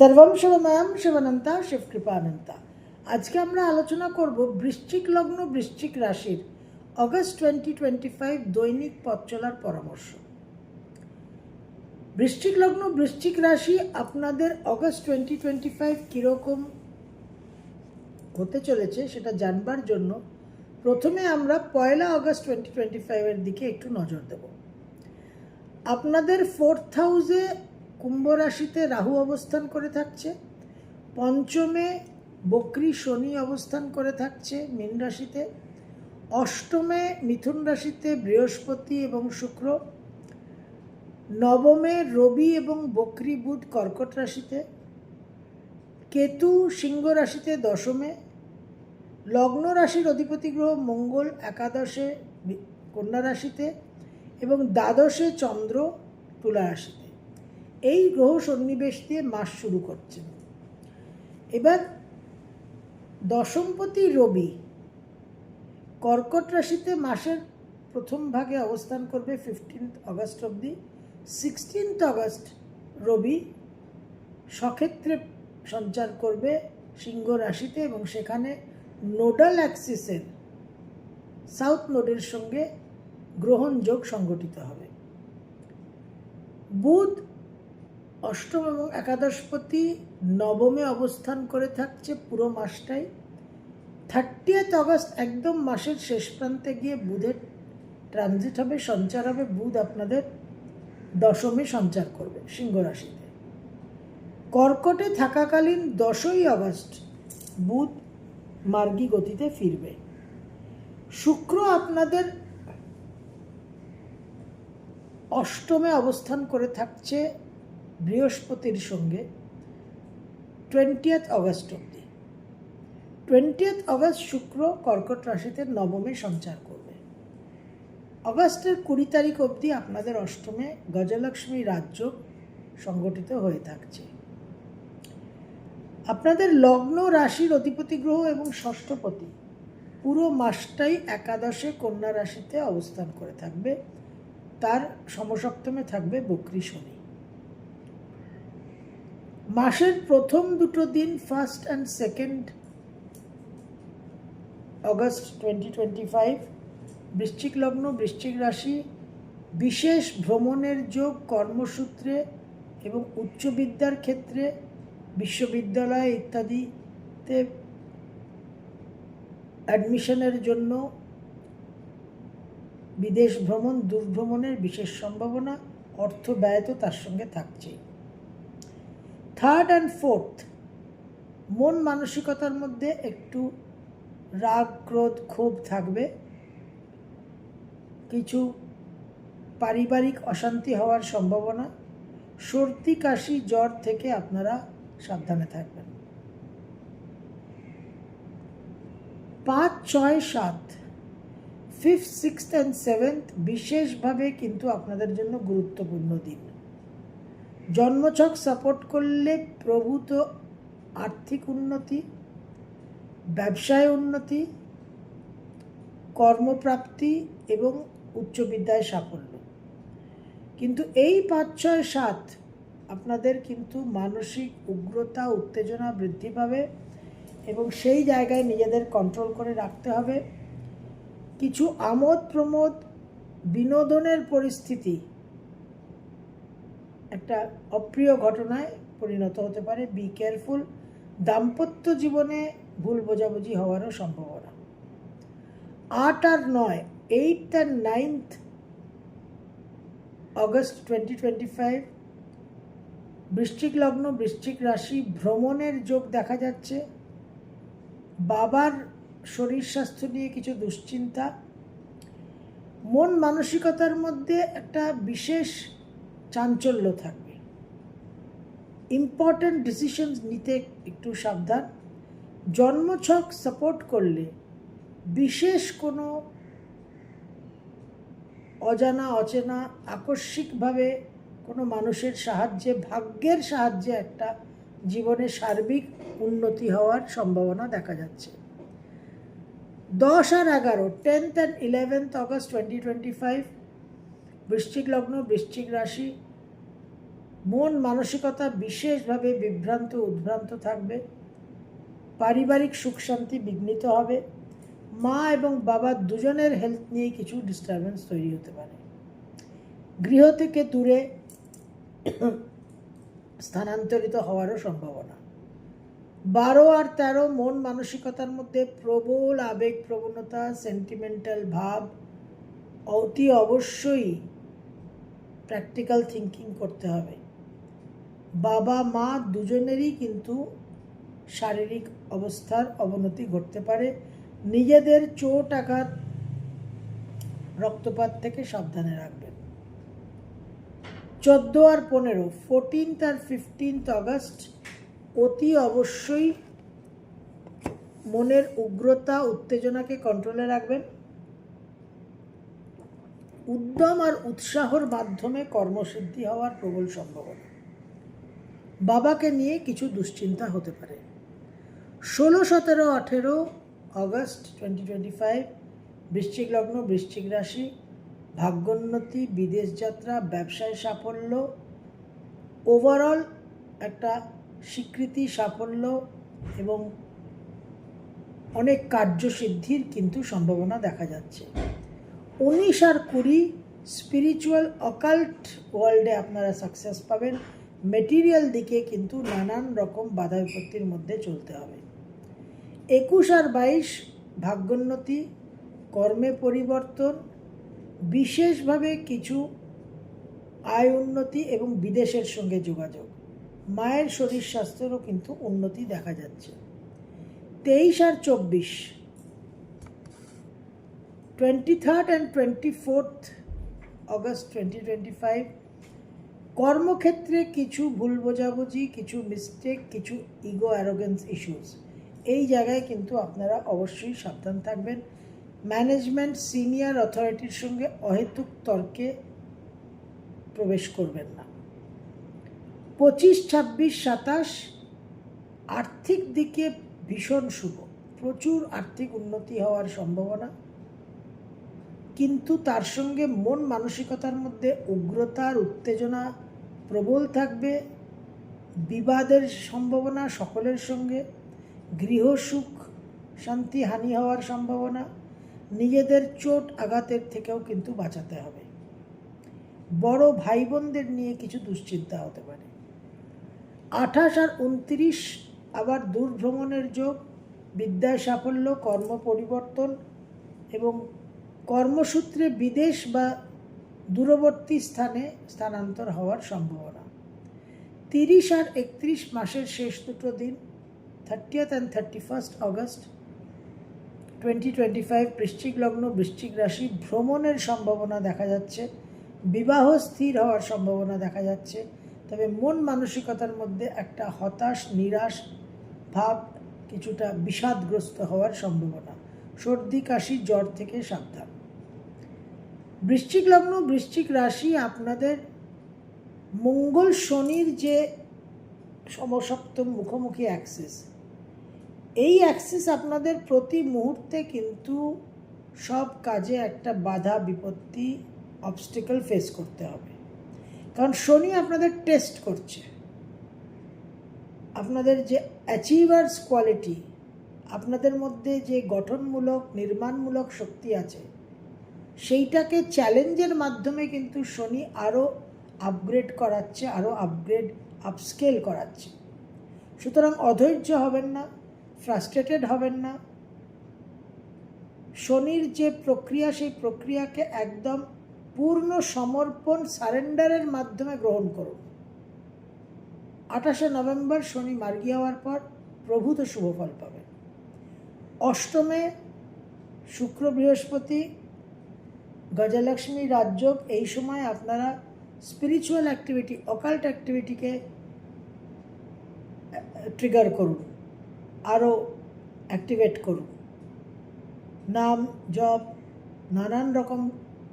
সর্বম শিবময়ম শিবানন্তা শিব কৃপানন্তা আজকে আমরা আলোচনা করব বৃশ্চিক লগ্ন, বৃশ্চিক রাশির অগস্ট টোয়েন্টি টোয়েন্টি ফাইভ দৈনিক পথ চলার পরামর্শ। বৃশ্চিক লগ্ন, বৃশ্চিক রাশি আপনাদের অগস্ট টোয়েন্টি টোয়েন্টি ফাইভ কীরকম হতে চলেছে সেটা জানবার জন্য প্রথমে আমরা পয়লা আগস্ট টোয়েন্টি টোয়েন্টি ফাইভের দিকে একটু নজর দেব। আপনাদের ফোর্থ হাউসে কুম্ভ রাশিতে রাহু অবস্থান করে থাকছে, পঞ্চমে বকরি শনি অবস্থান করে থাকছে মীন রাশিতে, অষ্টমে মিথুন রাশিতে বৃহস্পতি এবং শুক্র, নবমে রবি এবং বকরি বুধ কর্কট রাশিতে, কেতু সিংহ রাশিতে দশমে, লগ্ন রাশির অধিপতি গ্রহ মঙ্গল, একাদশে কন্যা রাশিতে এবং দ্বাদশে চন্দ্র তুলা রাশিতে। এই গ্রহ সন্নিবেশ দিয়ে মাস শুরু করছেন। এবার দশমপতি রবি কর্কট রাশিতে মাসের প্রথম ভাগে অবস্থান করবে ফিফটিন্থ আগস্ট অবধি। সিক্সটিন্থ আগস্ট রবি সক্ষেত্রে সঞ্চার করবে সিংহ রাশিতে এবং সেখানে নোডাল অ্যাক্সিসের সাউথ নোডের সঙ্গে গ্রহণযোগ সংগঠিত হবে। বুধ অষ্টম এবং একাদশপতি নবমে অবস্থান করে থাকছে পুরো মাসটাই। থার্টিয়েথ আগস্ট একদম মাসের শেষ প্রান্তে গিয়ে বুধের ট্রানজিট হবে, সঞ্চার হবে। বুধ আপনাদের দশমে সঞ্চার করবে সিংহ রাশিতে। কর্কটে থাকাকালীন দশই আগস্ট বুধ মার্গী গতিতে ফিরবে। শুক্র আপনাদের অষ্টমে অবস্থান করে থাকছে বৃহস্পতির সঙ্গে টোয়েন্টিয়েথ আগস্ট অবধি। টোয়েন্টিয়েথ অগস্ট শুক্র কর্কট রাশিতে নবমে সঞ্চার করবে। অগস্টের কুড়ি তারিখ অবধি আপনাদের অষ্টমে গজলক্ষ্মী রাজ্য সংগঠিত হয়ে থাকছে। আপনাদের লগ্ন রাশির অধিপতি গ্রহ এবং ষষ্ঠপতি পুরো মাসটাই একাদশে কন্যা রাশিতে অবস্থান করে থাকবে। তার সমসপ্তমে থাকবে বকরি শনি। মাসের প্রথম দুটো দিন first and second August twenty twenty five বৃশ্চিক লগ্ন, বৃশ্চিক রাশি, বিশেষ ভ্রমণের যোগ, কর্মসূত্রে এবং উচ্চ বিদ্যার ক্ষেত্রে, বিশ্ববিদ্যালয় ইত্যাদিতে অ্যাডমিশনের জন্য বিদেশ ভ্রমণ, দূরভ্রমণের বিশেষ সম্ভাবনা অর্থ ব্যয় তো তার সঙ্গে থাকছেই থার্ড অ্যান্ড ফোর্থ মন মানসিকতার মধ্যে একটু রাগ, ক্রোধ, ক্ষোভ থাকবে। কিছু পারিবারিক অশান্তি হওয়ার সম্ভাবনা। সর্দি, কাশি, জ্বর থেকে আপনারা সাবধানে থাকবেন। পাঁচ, ছয়, সাত ফিফথ সিক্সথ অ্যান্ড সেভেন্থ বিশেষভাবে কিন্তু আপনাদের জন্য গুরুত্বপূর্ণ দিন। জন্মছক সাপোর্ট করলে প্রভূত আর্থিক উন্নতি, ব্যবসায় উন্নতি, কর্মপ্রাপ্তি এবং উচ্চ বিদ্যায় সাফল্য। কিন্তু এই পাঁচ, ছয়, সাত আপনাদের কিন্তু মানসিক উগ্রতা, উত্তেজনা বৃদ্ধি পাবে এবং সেই জায়গায় নিজেদের কন্ট্রোল করে রাখতে হবে। কিছু আমোদ প্রমোদ বিনোদনের পরিস্থিতি একটা অপ্রিয় ঘটনায় পরিণত হতে পারে। বি কেয়ারফুল দাম্পত্য জীবনে ভুল বোঝাবুঝি হওয়ারও সম্ভাবনা। আট আর নয় eight and ninth August twenty twenty five বৃশ্চিক লগ্ন, বৃশ্চিক রাশি, ভ্রমণের যোগ দেখা যাচ্ছে। বাবার শরীর স্বাস্থ্য নিয়ে কিছু দুশ্চিন্তা। মন মানসিকতার মধ্যে একটা বিশেষ চাঞ্চল্য থাকবে। ইম্পর্ট্যান্ট ডিসিশনস নিতে একটু সাবধান। জন্মছক সাপোর্ট করলে বিশেষ কোনো অজানা, অচেনা, আকস্মিকভাবে কোনো মানুষের সাহায্যে, ভাগ্যের সাহায্যে একটা জীবনে সার্বিক উন্নতি হওয়ার সম্ভাবনা দেখা যাচ্ছে। দশ আর এগারো tenth and eleventh August twenty twenty five বৃশ্চিক লগ্ন, বৃশ্চিক রাশি। মন মানসিকতা বিশেষভাবে বিভ্রান্ত, উদ্ভ্রান্ত থাকবে। পারিবারিক সুখ শান্তি বিঘ্নিত হবে। মা এবং বাবা দুজনের হেলথ নিয়ে কিছু ডিস্টারবেন্স তৈরি হতে পারে। গৃহ থেকে দূরে স্থানান্তরিত হওয়ারও সম্ভাবনা। বারো আর তেরো মন মানসিকতার মধ্যে প্রবল আবেগ, প্রবণতা সেন্টিমেন্টাল ভাব অতি অবশ্যই প্র্যাকটিক্যাল থিঙ্কিং করতে হবে। বাবা, মা দুজনেরই কিন্তু শারীরিক অবস্থার অবনতি ঘটতে পারে। নিজেদের চোট আঘাত রক্তপাত থেকে সাবধানে রাখবেন। চোদ্দ আর পনেরো ফোরটিন্থ আর ফিফটিন্থ আগস্ট অতি অবশ্যই মনের উগ্রতা, উত্তেজনাকে কন্ট্রোলে রাখবেন। উদ্যম আর উৎসাহর মাধ্যমে কর্মসিদ্ধি হওয়ার প্রবল সম্ভাবনা। বাবাকে নিয়ে কিছু দুশ্চিন্তা হতে পারে। ষোলো, সতেরো, আঠেরো আগস্ট টোয়েন্টি টোয়েন্টি ফাইভ বৃশ্চিক লগ্ন বৃশ্চিক রাশি, ভাগ্যোন্নতি, বিদেশ যাত্রা, ব্যবসায় সাফল্য ওভারঅল একটা স্বীকৃতি সাফল্য এবং অনেক কার্যসিদ্ধির কিন্তু সম্ভাবনা দেখা যাচ্ছে। উনিশ আর কুড়ি স্পিরিচুয়াল অকাল্ট ওয়ার্ল্ডে আপনারা সাকসেস পাবেন। মেটিরিয়াল দিকে কিন্তু নানান রকম বাধা বিপত্তির মধ্যে চলতে হবে। একুশ আর বাইশ ভাগ্যোন্নতি, কর্মে পরিবর্তন, বিশেষভাবে কিছু আয় উন্নতি এবং বিদেশের সঙ্গে যোগাযোগ। মায়ের শরীর স্বাস্থ্যেরও কিন্তু উন্নতি দেখা যাচ্ছে। তেইশ আর চব্বিশ twenty third and twenty fourth August twenty twenty five কর্মক্ষেত্রে কিছু ভুল বোঝাবুঝি, কিছু মিস্টেক কিছু ইগো অ্যারোগেন্স ইস্যুস এই জায়গায় কিন্তু আপনারা অবশ্যই সাবধান থাকবেন। ম্যানেজমেন্ট সিনিয়র অথরিটির সঙ্গে অহেতুক তর্কে প্রবেশ করবেন না। পঁচিশ, ছাব্বিশ, সাতাশ, আর্থিক দিকে ভীষণ শুভ। প্রচুর আর্থিক উন্নতি হওয়ার সম্ভাবনা। কিন্তু তার সঙ্গে মন মানসিকতার মধ্যে উগ্রতার উত্তেজনা প্রবল থাকবে। বিবাদের সম্ভাবনা সকলের সঙ্গে। গৃহসুখ শান্তি, হানি হওয়ার সম্ভাবনা। নিজেদের চোট আঘাতের থেকেও কিন্তু বাঁচাতে হবে। বড় ভাই বোনদের নিয়ে কিছু দুশ্চিন্তা হতে পারে। আঠাশ আর উনত্রিশ আবার দূর ভ্রমণের যোগ। বিদ্যায় সাফল্য, কর্ম পরিবর্তন এবং কর্মসূত্রে বিদেশ বা দূরবর্তী স্থানে স্থানান্তর হওয়ার সম্ভাবনা। তিরিশ আর একত্রিশ মাসের শেষ দুটো দিন thirtieth and thirty first August twenty twenty five বৃশ্চিক লগ্ন, বৃশ্চিক রাশি ভ্রমণের সম্ভাবনা দেখা যাচ্ছে। বিবাহ স্থির হওয়ার সম্ভাবনা দেখা যাচ্ছে। তবে মন মানসিকতার মধ্যে একটা হতাশ, নিরাশ ভাব কিছুটা বিষাদগ্রস্ত হওয়ার সম্ভাবনা। সর্দি, কাশি, জ্বর থেকে সাবধান। বৃশ্চিক লগ্ন বৃশ্চিক রাশি আপনাদের মঙ্গল শনির যে সমসপ্তম মুখোমুখি অ্যাক্সিস এই অ্যাক্সিস আপনাদের প্রতি মুহূর্তে কিন্তু সব কাজে একটা বাধা, বিপত্তি অবস্টিকল ফেস করতে হবে। কারণ শনি আপনাদের টেস্ট করছে। আপনাদের যে অ্যাচিভার্স কোয়ালিটি আপনাদের মধ্যে যে গঠনমূলক, নির্মাণমূলক শক্তি আছে সেইটাকে চ্যালেঞ্জের মাধ্যমে কিন্তু শনি আরও আপগ্রেড করাচ্ছে আরও আপগ্রেড আপস্কেল করাচ্ছে। সুতরাং অধৈর্য হবেন না ফ্রাস্ট্রেটেড হবেন না। শনির যে প্রক্রিয়া, সেই প্রক্রিয়াকে একদম পূর্ণ সমর্পণ সারেন্ডারের মাধ্যমে গ্রহণ করুন। আঠাশে নভেম্বর শনি মার্গী হওয়ার পর প্রভূত শুভফল পাবেন। অষ্টমে শুক্র বৃহস্পতি গজলক্ষ্মী রাজযোগ, এই সময় আপনারা স্পিরিচুয়াল অ্যাক্টিভিটি অকাল্ট অ্যাক্টিভিটিকে ট্রিগার করুন আরও অ্যাক্টিভেট করুন। নাম, জপ, নানান রকম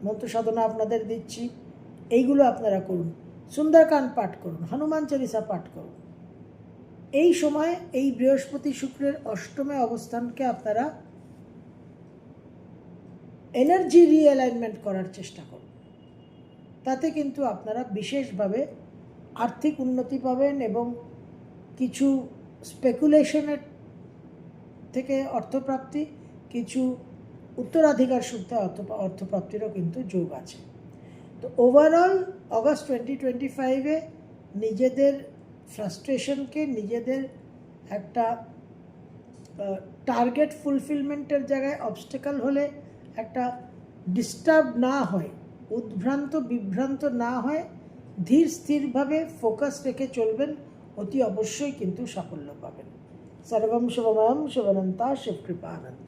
মন্ত্র সাধনা আপনাদের দিচ্ছি, এইগুলো আপনারা করুন। সুন্দরকাণ্ড পাঠ করুন, হনুমান চালিসা পাঠ করুন। এই সময় এই বৃহস্পতি শুক্রের অষ্টমে অবস্থানকে আপনারা এনার্জি রিঅ্যালাইনমেন্ট করার চেষ্টা করুন। তাতে কিন্তু আপনারা বিশেষভাবে আর্থিক উন্নতি পাবেন এবং কিছু স্পেকুলেশনের থেকে অর্থপ্রাপ্তি, কিছু উত্তরাধিকার সূত্রে অর্থ, অর্থপ্রাপ্তিরও কিন্তু যোগ আছে। তো ওভারঅল অগস্ট টোয়েন্টি টোয়েন্টি ফাইভে নিজেদের ফ্রাস্ট্রেশনকে নিজেদের একটা টার্গেট ফুলফিলমেন্টের জায়গায় অবস্টেকাল হলে একটা ডিস্টার্ব না হয়, উদ্ভ্রান্ত, বিভ্রান্ত না হয়, ধীর স্থিরভাবে ফোকাস রেখে চলবেন, অতি অবশ্যই কিন্তু সাফল্য পাবেন। সর্বম শুভময়ম, শুভনন্তা শিবকৃপা আনন্দ